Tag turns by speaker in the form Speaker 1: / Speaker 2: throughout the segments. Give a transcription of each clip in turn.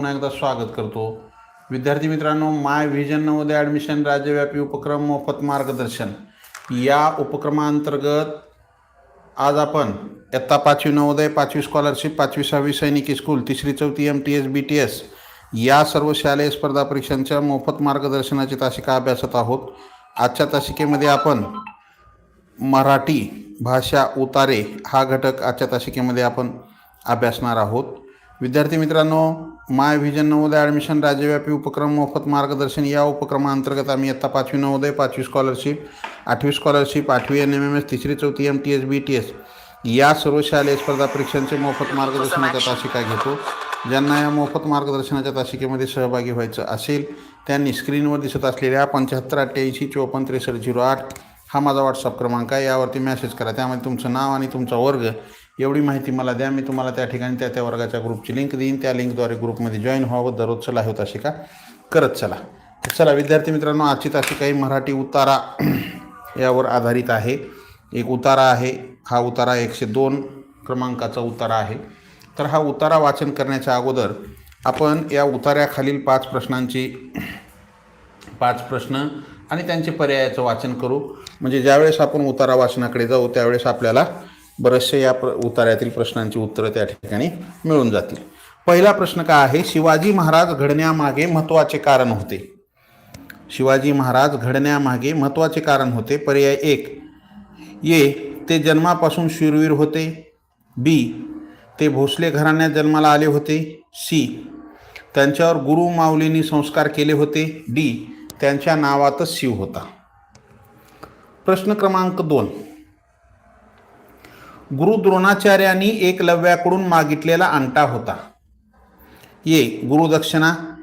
Speaker 1: पुन्हा एकदा स्वागत करतो. विद्यार्थी मित्रांनो माय व्हिजन नवोदय ॲडमिशन राज्यव्यापी उपक्रम मोफत मार्गदर्शन. या उपक्रमांतर्गत आज आपण इयत्ता पाचवी नवोदय पाचवी स्कॉलरशिप पाचवी सहावी सैनिकी स्कूल तिसरी चौथी M T S B T S या सर्व शालेय स्पर्धा परीक्षांच्या मोफत मार्गदर्शनाची तासिका अभ्यासत आहोत. आजच्या तासिकेमध्ये आपण मराठी भाषा उतारे हा घटक आजच्या तासिकेमध्ये आपण अभ्यासणार आहोत. विद्यार्थी मित्रांनो माय व्हिजन नवोदय ॲडमिशन राज्यव्यापी उपक्रम मोफत मार्गदर्शन या उपक्रमाअंतर्गत आम्ही इयत्ता पाचवी नवोदय पाचवी स्कॉलरशिप आठवी स्कॉलरशिप आठवी एन एम एम एस तिसरी चौथी M T S B T S या सर्व शालेय स्पर्धा परीक्षांचे मोफत मार्गदर्शनाच्या तासिका घेतो. ज्यांना या मोफत मार्गदर्शनाच्या तासिकेमध्ये सहभागी व्हायचं असेल त्यांनी स्क्रीनवर दिसत असलेल्या पंच्याहत्तर अठ्ठ्याऐंशी चोपन्न त्रेसष्ट झिरो आठ हा माझा व्हॉट्सअप क्रमांक आहे. यावरती मेसेज करा. त्यामध्ये तुमचं नाव आणि तुमचा वर्ग एवढी माहिती मला द्या मी तुम्हाला त्या ठिकाणी त्या त्या वर्गाच्या ग्रुपची लिंक देईन. त्या लिंकद्वारे ग्रुपमध्ये जॉईन व्हावं दररोज चला होत अशी का? करत चला. चला विद्यार्थी मित्रांनो आजची ताशी काही मराठी उतारा यावर आधारित आहे. एक उतारा आहे हा उतारा एकशे दोन क्रमांकाचा उतारा आहे. तर हा उतारा वाचन करण्याच्या अगोदर आपण या उतार्याखालील पाच प्रश्नांची पाच प्रश्न आणि त्यांचे पर्यायाचं वाचन करू. म्हणजे ज्यावेळेस आपण उतारा वाचनाकडे जाऊ त्यावेळेस आपल्याला बरेचसे या प्र उतार्यातील प्रश्नांची उत्तरं त्या ठिकाणी मिळून जातील. पहिला प्रश्न काय आहे? शिवाजी महाराज घडण्यामागे महत्त्वाचे कारण होते. शिवाजी महाराज घडण्यामागे महत्त्वाचे कारण होते. पर्याय एक ये ते जन्मापासून शूरवीर होते. बी ते भोसले घराण्यात जन्माला आले होते. सी त्यांच्यावर गुरु माऊलींनी संस्कार केले होते. डी त्यांच्या नावातच शिव होता. प्रश्न क्रमांक दोन गुरु द्रोणाचार्यांनी एकलव्याकडून मागितलेला अंगठा होता. ये गुरुदक्षिणा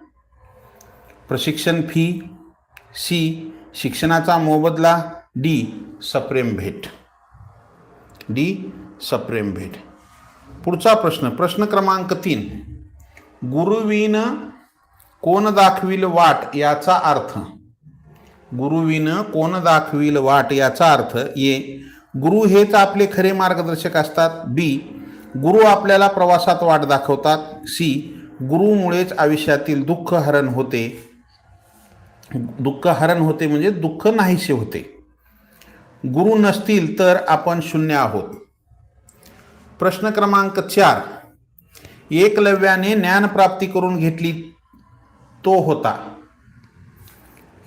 Speaker 1: प्रशिक्षण फी सी शिक्षणाचा मोबदला डी सप्रेम भेट. डी सप्रेम भेट. पुढचा प्रश्न प्रश्न क्रमांक तीन. गुरुवीन कोण दाखविल वाट याचा अर्थ. गुरुवीन कोण दाखविल वाट याचा अर्थ ये गुरु हेच आपले खरे मार्गदर्शक असतात. बी गुरु आपल्याला प्रवासात वाट दाखवतात. सी गुरुमुळेच आयुष्यातील दुःख हरण होते. दुःख हरण होते म्हणजे दुःख नाहीसे होते. गुरु नसतील तर आपण शून्य आहोत. प्रश्न क्रमांक चार. एकलव्याने ज्ञानप्राप्ती करून घेतली तो होता.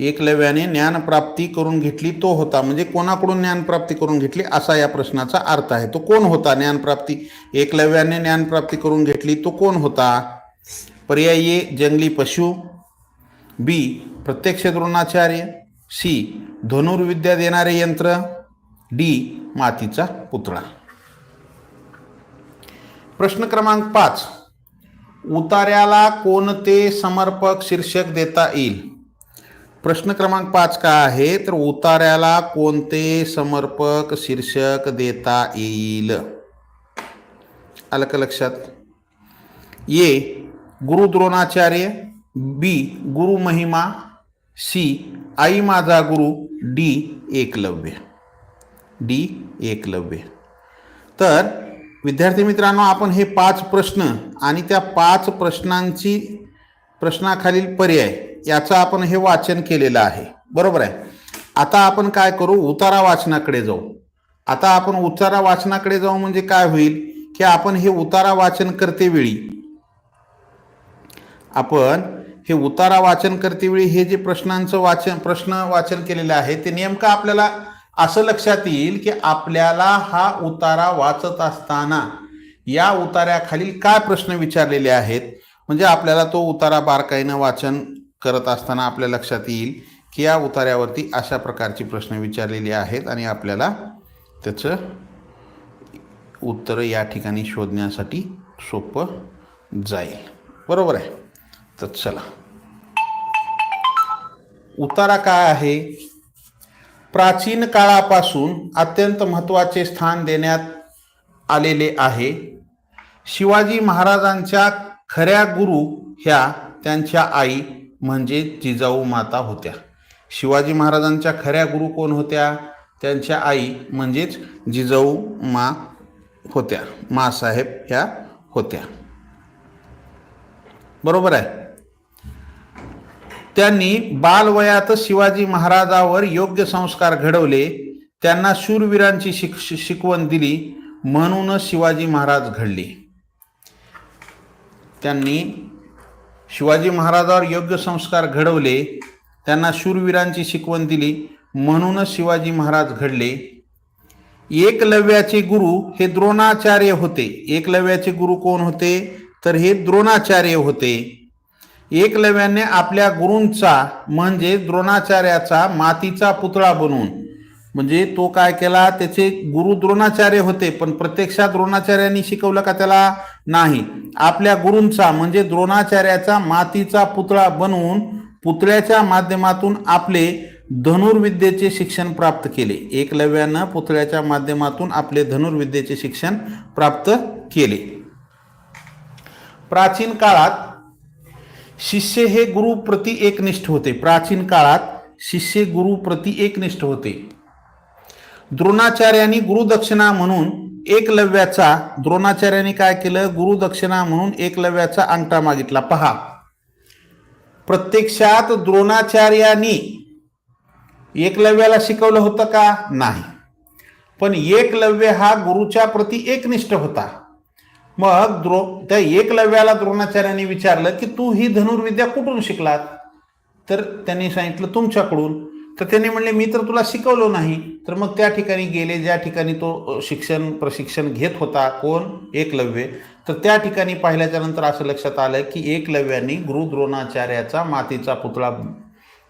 Speaker 1: एकलव्याने ज्ञानप्राप्ती करून घेतली तो होता. म्हणजे कोणाकडून ज्ञानप्राप्ती करून घेतली? असा या प्रश्नाचा अर्थ आहे. तो कोण होता? ज्ञानप्राप्ती. एकलव्याने ज्ञानप्राप्ती करून घेतली तो कोण होता? पर्याय ए जंगली पशु. बी प्रत्यक्ष द्रोणाचार्य सी धनुर्विद्या देणारे यंत्र. डी मातीचा पुतळा. प्रश्न क्रमांक पाच. उतार्याला कोणते समर्पक शीर्षक देता येईल? प्रश्न क्रमांक पाच काय आहे? तर उतार्याला कोणते समर्पक शीर्षक देता येईल? आलं का लक्षात? ये गुरुद्रोणाचार्य बी गुरु महिमा सी आई माझा गुरु डी एकलव्य. डी एकलव्य. तर विद्यार्थी मित्रांनो आपण हे पाच प्रश्न आणि त्या पाच प्रश्नांची प्रश्नाखालील पर्याय याचं आपण हे वाचन केलेलं आहे. बरोबर आहे? आता आपण काय करू? उतारा वाचनाकडे जाऊ. आता आपण उतारा वाचनाकडे जाऊ म्हणजे काय होईल? की आपण हे उतारा वाचन करते वेळी आपण हे उतारा वाचन करते वेळी हे जे प्रश्नांचं वाचन प्रश्न वाचन केलेलं आहे ते नेमकं आपल्याला असं लक्षात येईल की आपल्याला हा उतारा वाचत असताना या उतार्याखालील काय प्रश्न विचारलेले आहेत? म्हणजे आपल्याला तो उतारा बारकाईनं वाचन करत असताना आपल्या लक्षात येईल की या उतार्यावरती अशा प्रकारचे प्रश्न विचारलेले आहेत आणि आपल्याला त्याचं उत्तरं या ठिकाणी शोधण्यासाठी सोपं जाईल. बरोबर आहे? तर चला. उतारा काय आहे? प्राचीन काळापासून अत्यंत महत्त्वाचे स्थान देण्यात आलेले आहे. शिवाजी महाराजांच्या खऱ्या गुरु ह्या त्यांच्या आई म्हणजे जिजाऊ माता होत्या. शिवाजी महाराजांच्या खऱ्या गुरु कोण होत्या? त्यांच्या आई म्हणजेच जिजाऊ मा होत्या. मासाहेब ह्या होत्या. बरोबर आहे? त्यांनी बालवयात शिवाजी महाराजावर योग्य संस्कार घडवले. त्यांना शूरवीरांची शिक शिकवण दिली. म्हणूनच शिवाजी महाराज घडले. त्यांनी शिवाजी महाराजावर योग्य संस्कार घडवले त्यांना शूरवीरांची शिकवण दिली म्हणूनच शिवाजी महाराज घडले. एकलव्याचे गुरु हे द्रोणाचार्य होते. एकलव्याचे गुरु कोण होते? तर हे द्रोणाचार्य होते. एकलव्याने आपल्या गुरूंचा म्हणजे द्रोणाचार्याचा मातीचा पुतळा बनवून म्हणजे तो काय केला? त्याचे गुरु द्रोणाचार्य होते पण प्रत्यक्षात द्रोणाचार्यांनी शिकवलं का त्याला? नाही. आपल्या गुरूंचा म्हणजे द्रोणाचार्याचा मातीचा पुतळा बनवून पुतळ्याच्या माध्यमातून आपले धनुर्विद्येचे शिक्षण प्राप्त केले. एकलव्यानं पुतळ्याच्या माध्यमातून आपले धनुर्विद्येचे शिक्षण प्राप्त केले. प्राचीन काळात शिष्य हे गुरु प्रति एकनिष्ठ होते. प्राचीन काळात शिष्य गुरु प्रति एकनिष्ठ होते. द्रोणाचार्यांनी गुरुदक्षिणा म्हणून एकलव्याचा द्रोणाचार्याने काय केलं? गुरुदक्षिणा म्हणून एकलव्याचा अंगठा मागितला. पहा. प्रत्यक्षात द्रोणाचार्यांनी एकलव्याला शिकवलं होतं का? नाही. पण एकलव्य हा गुरुच्या प्रति एकनिष्ठ होता. मग द्रो त्या एकलव्याला द्रोणाचार्याने विचारलं की तू ही धनुर्विद्या कुठून शिकलात? तर त्यांनी सांगितलं तुमच्याकडून. तर त्यांनी म्हणले मी तर तुला शिकवलो नाही. तर मग त्या ठिकाणी गेले ज्या ठिकाणी तो शिक्षण प्रशिक्षण घेत होता कोण? एकलव्य. तर त्या ठिकाणी पाहिल्याच्या नंतर असं लक्षात आलं की एकलव्याने गुरु द्रोणाचार्याचा मातीचा पुतळा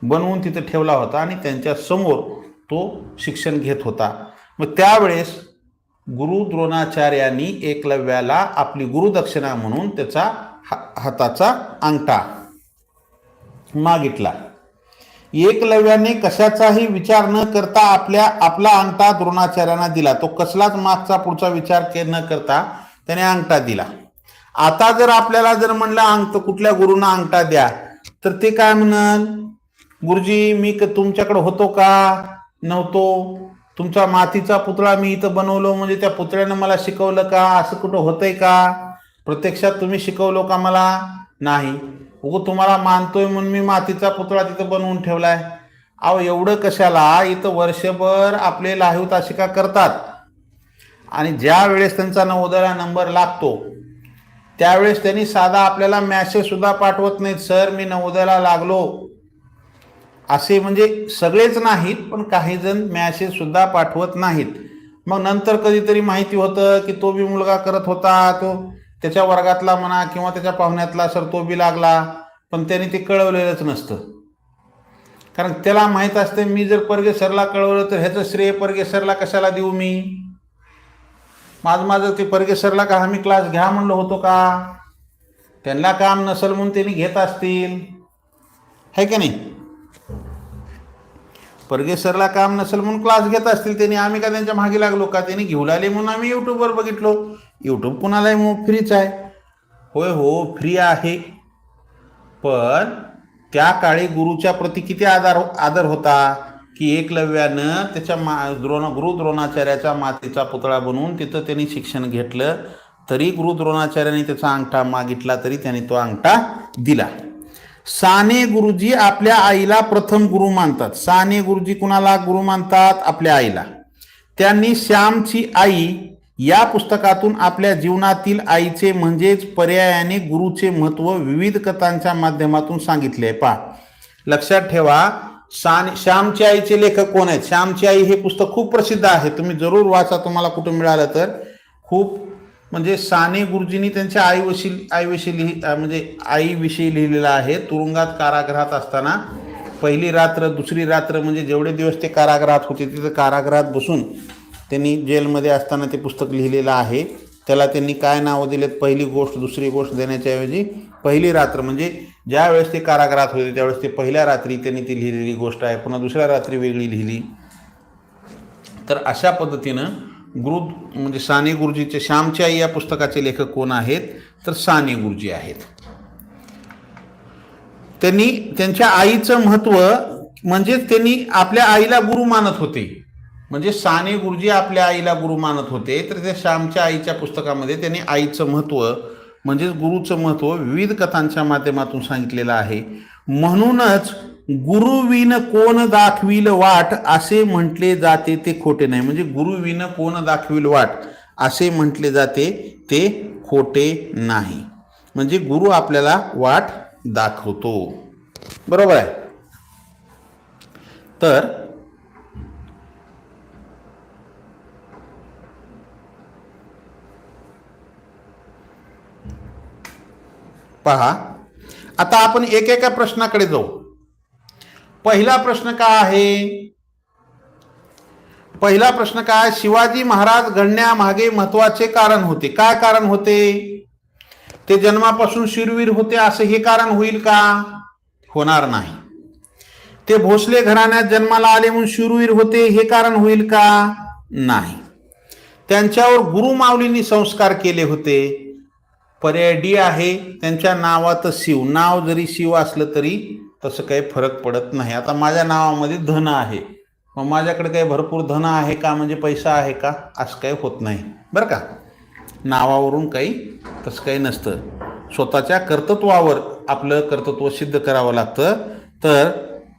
Speaker 1: बनवून तिथे ठेवला होता आणि त्यांच्यासमोर तो शिक्षण घेत होता. मग त्यावेळेस गुरु द्रोणाचार्यांनी एकलव्याला आपली गुरुदक्षिणा म्हणून त्याचा हा हाताचा अंगठा मागितला. एकलव्याने कशाचाही विचार न करता आपल्या आपला अंगठा द्रोणाचार्यांना दिला. तो कसलाच मागचा पुढचा विचार के न करता त्याने अंगठा दिला. आता जर आपल्याला जर म्हणलं अंगठ कुठल्या गुरुना अंगठा द्या? तर ते काय म्हणाल? गुरुजी मी क- तुमच्याकडे होतो का? नव्हतो. तुमचा मातीचा पुतळा मी इथं बनवलो. म्हणजे त्या पुतळ्यानं मला शिकवलं का? असं कुठं होतंय का? प्रत्यक्षात तुम्ही शिकवलो का मला? नाही. उगो तुम्हाला मानतोय म्हणून मी मातीचा पुतळा तिथं बनवून ठेवलाय. अहो एवढं कशाला? इथं वर्षभर आपले लाहीव तासिका करतात. आणि ज्या वेळेस त्यांचा नवोदया नंबर लागतो त्यावेळेस त्यांनी साधा आपल्याला मॅसेजसुद्धा पाठवत नाहीत सर मी नवोदयाला लागलो. असे म्हणजे सगळेच नाहीत पण काही जण मॅसेजसुद्धा पाठवत नाहीत. मग नंतर कधीतरी माहिती होतं की तो बी मुलगा करत होता तो त्याच्या वर्गातला म्हणा किंवा त्याच्या पाहुण्यातला सर तो बी लागला पण त्याने ते कळवलेलंच नसतं. कारण त्याला माहीत असते मी जर परगे सरला कळवलं तर ह्याचं श्रेय परगे सरला कशाला देऊ मी? माझं माझं ते परगे सरला का आम्ही क्लास घ्या म्हणलं होतो का? त्यांना काम नसल म्हणून त्यांनी घेत असतील. है का नाही? परगेसरला काम नसेल म्हणून क्लास घेत असतील त्यांनी आम्ही का त्यांच्या मागे लागलो का? त्यांनी घेऊ लागले म्हणून आम्ही यूट्यूबवर बघितलो. यूट्यूब कुणालाही मग फ्रीच आहे. होय हो फ्री आहे. पण त्या काळी गुरुच्या प्रती किती आधार आदर होता की एकलव्यानं त्याच्या मा द्रोण गुरु मातेचा पुतळा बनवून तिथं त्यांनी शिक्षण घेतलं. तरी गुरुद्रोणाचार्याने त्याचा अंगठा मागितला तरी त्यांनी तो अंगठा दिला. साने गुरुजी आपल्या आईला प्रथम गुरु मानतात. साने गुरुजी कुणाला गुरु मानतात? आपल्या आईला. त्यांनी श्यामची आई या पुस्तकातून आपल्या जीवनातील आईचे म्हणजेच पर्यायाने गुरुचे महत्त्व विविध कथांच्या माध्यमातून सांगितले. आहे पहा. लक्षात ठेवा साने श्यामची आईचे लेखक कोण आहेत? श्यामची आई हे पुस्तक खूप प्रसिद्ध आहे. तुम्ही जरूर वाचा तुम्हाला कुठं मिळालं तर. खूप म्हणजे साने गुरुजींनी त्यांच्या आईवशी आईविषयी लिहि म्हणजे आईविषयी लिहिलेलं आहे. तुरुंगात कारागृहात असताना पहिली रात्र दुसरी रात्र म्हणजे जेवढे दिवस ते कारागृहात होते तिथं कारागृहात बसून त्यांनी जेलमध्ये असताना ते पुस्तक लिहिलेलं आहे. त्याला त्यांनी काय नावं दिलेत? पहिली गोष्ट दुसरी गोष्ट देण्याच्या ऐवजी पहिली रात्र म्हणजे ज्या वेळेस ते कारागृहात होते त्यावेळेस ते पहिल्या रात्री त्यांनी ती लिहिलेली गोष्ट आहे. पुन्हा दुसऱ्या रात्री वेगळी लिहिली. तर अशा पद्धतीनं गुरु म्हणजे साने गुरुजीचे श्यामची आई या पुस्तकाचे लेखक कोण आहेत? तर साने गुरुजी आहेत. त्यांनी त्यांच्या आईचं महत्त्व म्हणजे त्यांनी आपल्या आईला गुरु मानत होते. म्हणजे साने गुरुजी आपल्या आईला गुरु मानत होते. तर त्या श्यामच्या आईच्या पुस्तकामध्ये त्यांनी आईचं महत्त्व म्हणजेच गुरुचं महत्त्व विविध कथांच्या माध्यमातून सांगितलेलं आहे. म्हणूनच गुरुविन कोण दाखविल वाट? असे म्हटले जाते ते खोटे नाही. म्हणजे गुरुविन कोण दाखविल वाट? असे म्हटले जाते ते खोटे नाही. म्हणजे गुरु आपल्याला वाट दाखवतो. बरोबर आहे? तर पहा आता आपण एकेका प्रश्नाकडे जाऊ. पहिला प्रश्न काय आहे? पहिला प्रश्न काय? शिवाजी महाराज घडण्यामागे महत्त्वाचे कारण होते. काय कारण होते? ते जन्मापासून शिरवीर होते असं हे कारण होईल का? होणार नाही. ते भोसले घराण्यात जन्माला आले म्हणून शिरवीर होते हे कारण होईल का? नाही. त्यांच्यावर गुरुमाऊलींनी संस्कार केले होते. पर्याय डी आहे त्यांच्या नावात शिव. नाव जरी शिव असलं तरी तसं काही फरक पडत नाही. आता माझ्या नावामध्ये धन आहे. मग माझ्याकडे काही भरपूर धन आहे का? म्हणजे पैसा आहे का? असं काही होत नाही. बरं का? नावावरून काही तसं काही नसतं. स्वतःच्या कर्तृत्वावर आपलं कर्तृत्व सिद्ध करावं लागतं. तर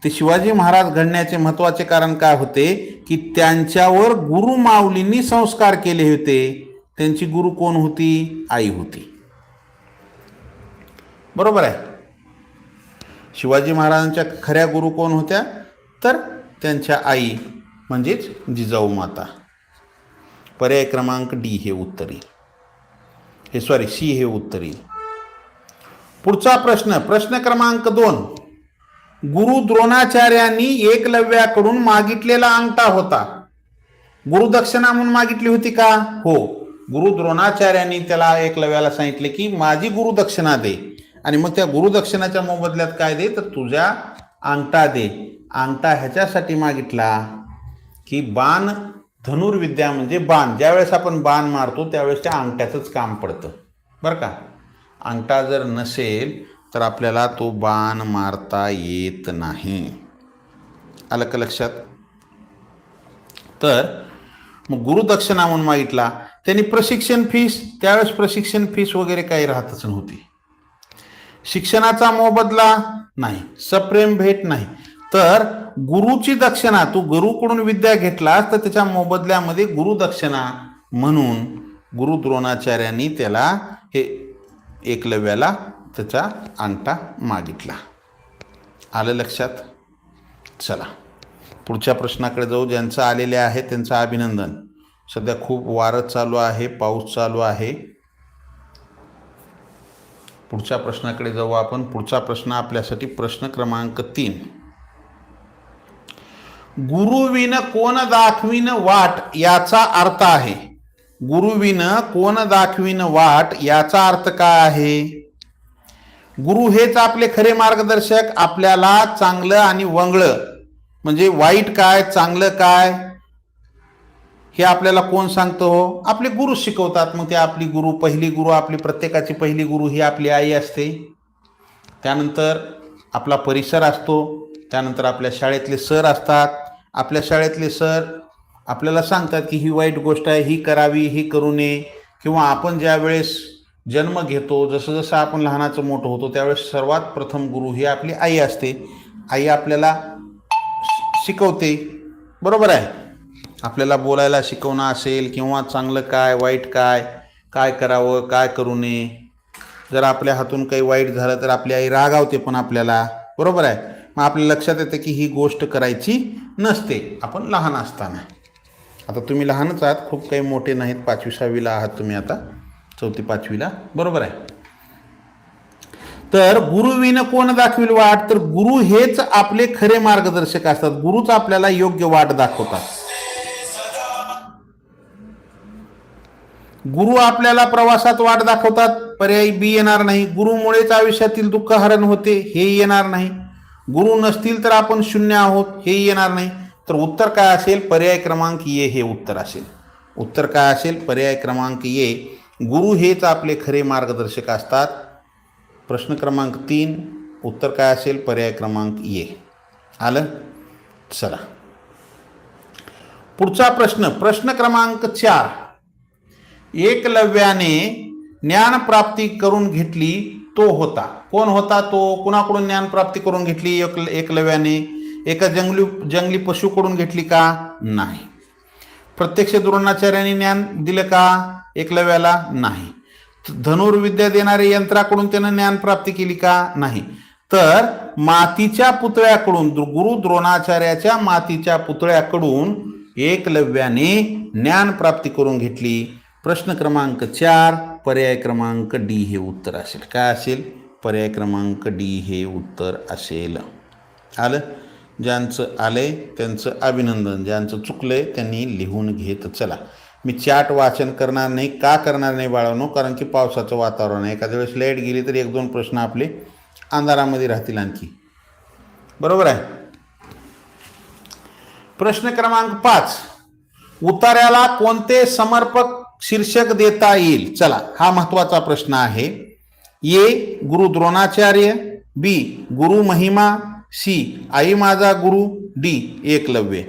Speaker 1: ते शिवाजी महाराज घडण्याचे महत्त्वाचे कारण काय होते? की त्यांच्यावर गुरु माऊलींनी संस्कार केले होते. त्यांची गुरु कोण होती? आई होती. बरोबर आहे? शिवाजी महाराजांच्या खऱ्या गुरु कोण होत्या? तर त्यांच्या आई म्हणजेच जिजाऊ माता. पर्याय क्रमांक डी हे उत्तर. येईल हे सॉरी सी हे उत्तर. येईल पुढचा प्रश्न प्रश्न क्रमांक दोन. गुरु द्रोणाचार्यांनी एकलव्याकडून मागितलेला अंगठा होता. गुरुदक्षिणा म्हणून मागितली होती का? हो. गुरु द्रोणाचार्यांनी त्याला एकलव्याला सांगितले की माझी गुरुदक्षिणा दे. आणि मग त्या गुरुदक्षिणाच्या मोबदल्यात काय दे? तर तुझ्या अंगठा दे. अंगठा ह्याच्यासाठी मागितला की बाण धनुर्विद्या म्हणजे बाण. ज्यावेळेस आपण बाण मारतो त्यावेळेस त्या अंगठ्याचंच काम पडतं. बरं का? अंगठा जर नसेल तर आपल्याला तो बाण मारता येत नाही. आलं का लक्षात? तर मग गुरुदक्षिणा म्हणून मागितला. त्यांनी प्रशिक्षण फीस त्यावेळेस प्रशिक्षण फीस वगैरे काही राहतच नव्हती. शिक्षणाचा मोबदला नाही सप्रेम भेट नाही. तर गुरुची दक्षिणा तू गुरुकडून विद्या घेतलास तर त्याच्या मोबदल्यामध्ये गुरुदक्षिणा म्हणून गुरु द्रोणाचार्यांनी त्याला हे एकलव्याला त्याचा अंगठा मागितला. आलं लक्षात? चला. पुढच्या प्रश्नाकडे जाऊ. ज्यांचं आलेले आहे त्यांचं अभिनंदन. सध्या खूप वारं चालू आहे पाऊस चालू आहे. पुढच्या प्रश्नाकडे जाऊ. आपण पुढचा प्रश्न आपल्यासाठी प्रश्न क्रमांक तीन. गुरुविन कोण दाखविन वाट याचा अर्थ आहे. गुरुविन कोण दाखविन वाट याचा अर्थ काय आहे? गुरु हेच आपले खरे मार्गदर्शक आपल्याला चांगलं आणि वंगळं. म्हणजे वाईट काय चांगलं काय? हे आपल्याला कोण सांगतो हो? आपले गुरु शिकवतात. मग ते आपली गुरु पहिली गुरु आपली प्रत्येकाची पहिली गुरु ही आपली आई असते. त्यानंतर आपला परिसर असतो. त्यानंतर आपल्या शाळेतले सर असतात. आपल्या शाळेतले सर आपल्याला सांगतात की ही वाईट गोष्ट आहे ही करावी ही करू नये. किंवा आपण ज्यावेळेस जन्म घेतो जसं जसं आपण लहानाचं मोठं होतो त्यावेळेस सर्वात प्रथम गुरु ही आपली आई असते. आई आपल्याला शिकवते. बरोबर आहे? आपल्याला बोलायला शिकवणं असेल किंवा चांगलं काय वाईट काय काय करावं काय करू नये. जर आपल्या हातून काही वाईट झालं तर आपली आई रागावते पण आपल्याला. बरोबर आहे? मग आपल्या लक्षात येतं की ही गोष्ट करायची नसते. आपण लहान असताना. आता तुम्ही लहानच आहात. खूप काही मोठे नाहीत. पाचवी सहावीला आहात तुम्ही आता. चौथी पाचवीला. बरोबर आहे? तर गुरुविन कोण दाखविल वाट? तर गुरु हेच आपले खरे मार्गदर्शक असतात. गुरुच आपल्याला योग्य वाट दाखवतात. गुरु आपल्याला प्रवासात वाट दाखवतात पर्याय बी येणार नाही. गुरुमुळेच आयुष्यातील दुःख हरण होते हे येणार नाही. गुरु नसतील तर आपण शून्य आहोत हे येणार नाही. तर उत्तर काय असेल? पर्याय क्रमांक ये हे उत्तर असेल. उत्तर काय असेल? पर्याय क्रमांक ये गुरु हेच आपले खरे मार्गदर्शक असतात. प्रश्न क्रमांक तीन उत्तर काय असेल? पर्याय क्रमांक ये आलं? चला. पुढचा प्रश्न प्रश्न क्रमांक चार. एकलव्याने ज्ञान प्राप्ती करून घेतली तो होता. कोण होता? तो कुणाकडून ज्ञान प्राप्ती करून घेतली? एक एकलव्याने. एका जंगली जंगली पशुकडून घेतली का? नाही. प्रत्यक्ष द्रोणाचार्याने ज्ञान दिलं का? एकलव्याला नाही. धनुर्विद्या देणाऱ्या यंत्राकडून त्यानं ज्ञान प्राप्ती केली का? नाही. तर मातीच्या पुतळ्याकडून गुरु द्रोणाचार्याच्या मातीच्या पुतळ्याकडून एकलव्याने ज्ञान प्राप्ती करून घेतली. प्रश्न क्रमांक चार पर्याय क्रमांक डी हे उत्तर असेल. काय असेल? पर्याय क्रमांक डी हे उत्तर असेल. आलं? ज्यांचं आलंय त्यांचं अभिनंदन. ज्यांचं चुकलंय त्यांनी लिहून घेत चला. मी चाट वाचन करणार नाही का करणार नाही बाळांनो? कारण की पावसाचं वातावरण आहे. एखाद्या वेळेस लाइट गेली तर एक दोन प्रश्न आपले अंधारामध्ये राहतील आणखी. बरोबर आहे? प्रश्न क्रमांक पाच. उतार्याला कोणते समर्पक शीर्षक देता येईल. चला हा महत्त्वाचा प्रश्न आहे. ए गुरु द्रोणाचार्य. बी गुरु महिमा. सी आई माझा गुरु. डी एकलव्य.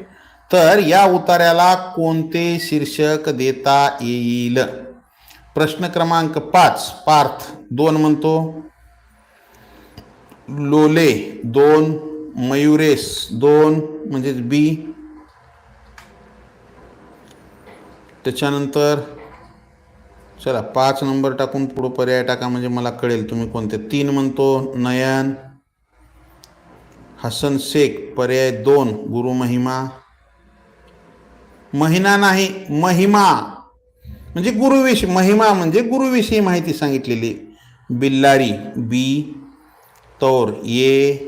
Speaker 1: तर या उतार्याला कोणते शीर्षक देता येईल? प्रश्न क्रमांक पाच पार्थ. दोन म्हणतो. लोले दोन. मयुरेस दोन. म्हणजेच बी. त्याच्यानंतर चला पाच नंबर टाकून पुढं पर्याय टाका म्हणजे मला कळेल तुम्ही कोणते. तीन म्हणतो नयन हसन शेख पर्याय दोन गुरु महिमा. महिना नाही महिमा. म्हणजे गुरुविषयी महिमा म्हणजे गुरुविषयी माहिती सांगितलेली. बिल्लारी बी. तौर ये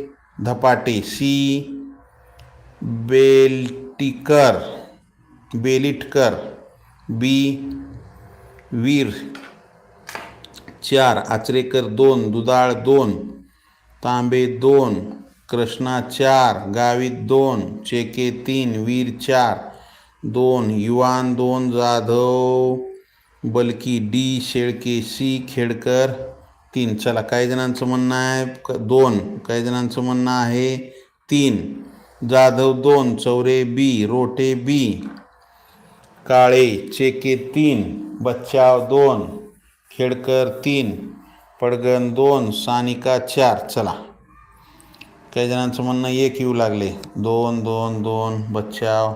Speaker 1: धपाटे सी. बेल्टिकर बेलिटकर बी. वीर चार आचरेकर दोन दुधाळ दोन तांबे दोन कृष्णा चार गावित दोन चेके तीन वीर चार दोन युवान दोन जाधव बलकी डी शेळके सी खेडकर तीन. चला काही जणांचं म्हणणं आहे क- दोन. काही जणांचं म्हणणं आहे तीन. जाधव दोन चौरे बी रोटे बी काळे चेके तीन. बच्चाव दोन खेडकर तीन पडगण दोन सानिका चार. चला. काही जणांचं म्हणणं एक येऊ लागले. दोन दोन दोन बच्चाव.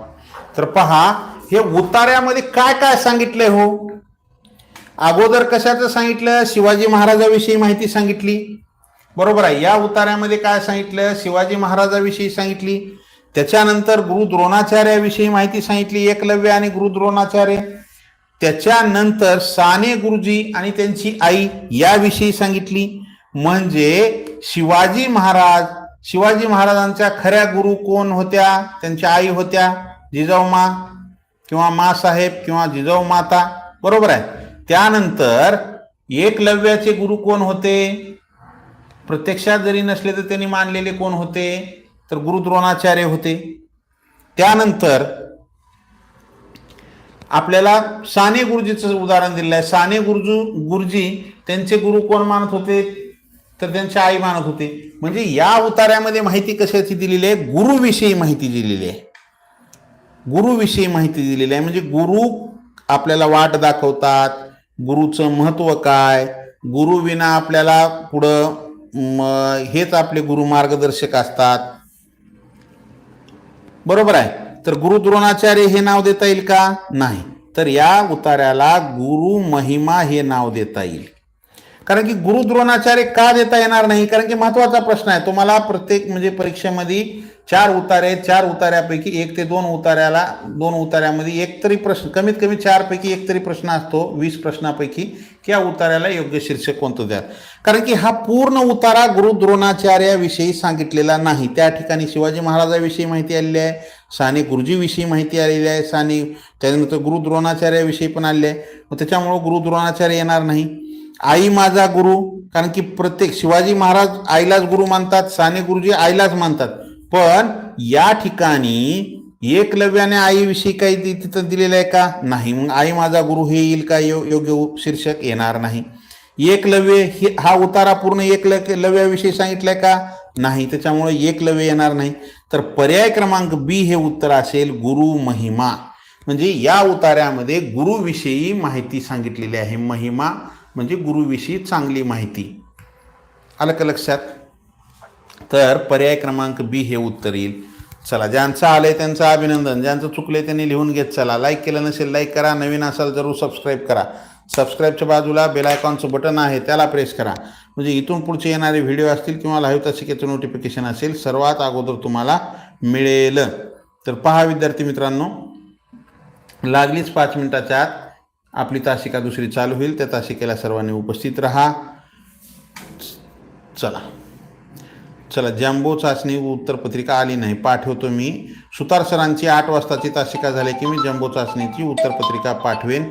Speaker 1: तर पहा हे उतार्यामध्ये काय काय सांगितलंय हो? अगोदर कशाचं सांगितलं? शिवाजी महाराजाविषयी माहिती सांगितली. बरोबर आहे. या उतार्यामध्ये काय सांगितलं? शिवाजी महाराजाविषयी सांगितली. त्याच्यानंतर गुरु द्रोणाचार्याविषयी माहिती सांगितली. एकलव्य आणि गुरु द्रोणाचार्य त्याच्यानंतर साने गुरुजी आणि त्यांची आई याविषयी सांगितली. म्हणजे शिवाजी महाराज शिवाजी महाराजांच्या खऱ्या गुरु कोण होत्या? त्यांच्या आई होत्या जिजाऊमा किंवा मासाहेब किंवा जिजाऊ माता. बरोबर आहे. त्यानंतर एकलव्याचे गुरु कोण होते? प्रत्यक्षात जरी नसले तर त्यांनी मानलेले कोण होते? तर गुरु द्रोणाचार्य होते. त्यानंतर आपल्याला साने गुरुजीचं उदाहरण दिलेलं आहे. साने गुरुजू गुरुजी त्यांचे गुरु कोण मानत होते? तर त्यांच्या आई मानत होते. म्हणजे या उतार्यामध्ये माहिती कशाची दिलेली आहे? गुरुविषयी माहिती दिलेली आहे. गुरुविषयी माहिती दिलेली आहे. म्हणजे गुरु आपल्याला वाट दाखवतात. गुरुचं महत्त्व काय? गुरुविना आपल्याला पुढं हेच आपले गुरु मार्गदर्शक असतात. बरोबर आहे? तर गुरु द्रोणाचार्य हे नाव देता येईल का? नाही. तर या उतार्याला गुरु महिमा हे नाव देता येईल. कारण की गुरु द्रोणाचार्य का देता येणार नाही? कारण की महत्त्वाचा प्रश्न आहे. तुम्हाला प्रत्येक म्हणजे परीक्षेमध्ये चार उतारे चार उतार्यापैकी एक ते दोन उतार्याला दोन उतार्यामध्ये एक तरी प्रश्न कमीत कमी चारपैकी एक तरी प्रश्न असतो वीस प्रश्नापैकी की या उतार्याला योग्य शीर्षक कोणतं द्या? कारण की हा पूर्ण उतारा गुरु द्रोणाचार्याविषयी सांगितलेला नाही. त्या ठिकाणी शिवाजी महाराजाविषयी माहिती आलेली आहे. साने गुरुजीविषयी माहिती आलेली आहे साने त्यानंतर गुरु द्रोणाचार्याविषयी पण आले आहे. मग त्याच्यामुळं गुरु द्रोणाचार्य येणार नाही. आई माझा गुरु कारण की प्रत्येक शिवाजी महाराज आईलाच गुरु मानतात साने गुरुजी आईलाच मानतात. पण या ठिकाणी एकलव्याने आईविषयी काही तिथं दिलेलं आहे का? नाही. मग आई माझा गुरु हे येईल का? यो योग्य शीर्षक येणार नाही. एकलव्य हे हा उतारा पूर्ण एकलव्याविषयी सांगितलाय का? नाही. त्याच्यामुळे एकलव्य येणार नाही. तर पर्याय क्रमांक बी हे उत्तर असेल गुरु महिमा. म्हणजे या उतार्यामध्ये गुरुविषयी माहिती सांगितलेली आहे. महिमा म्हणजे गुरुविषयी चांगली माहिती. आलं का लक्षात? तर पर्याय क्रमांक बी हे उत्तर येईल. चला ज्यांचं आलंय त्यांचं अभिनंदन. ज्यांचं चुकलंय त्यांनी लिहून घेत चला. लाईक केलं नसेल लाईक करा. नवीन असाल जरूर सबस्क्राईब करा. सबस्क्राईबच्या बाजूला बेल आयकॉनचं बटन आहे त्याला प्रेस करा. म्हणजे इथून पुढचे येणारे व्हिडिओ असतील किंवा लाईव्ह तासिकेचं नोटिफिकेशन असेल सर्वात अगोदर तुम्हाला मिळेल. तर पहा विद्यार्थी मित्रांनो लागलीच पाच मिनिटाच्या आत आपली तासिका दुसरी चालू होईल. त्या तासिकेला सर्वांनी उपस्थित राहा. चला. चला जॅम्बो चाचणी उत्तरपत्रिका आली नाही पाठवतो मी. सुतार सरांची आठ वाजताची तासिका झाली की मी जम्बो चाचणीची उत्तरपत्रिका पाठवेन.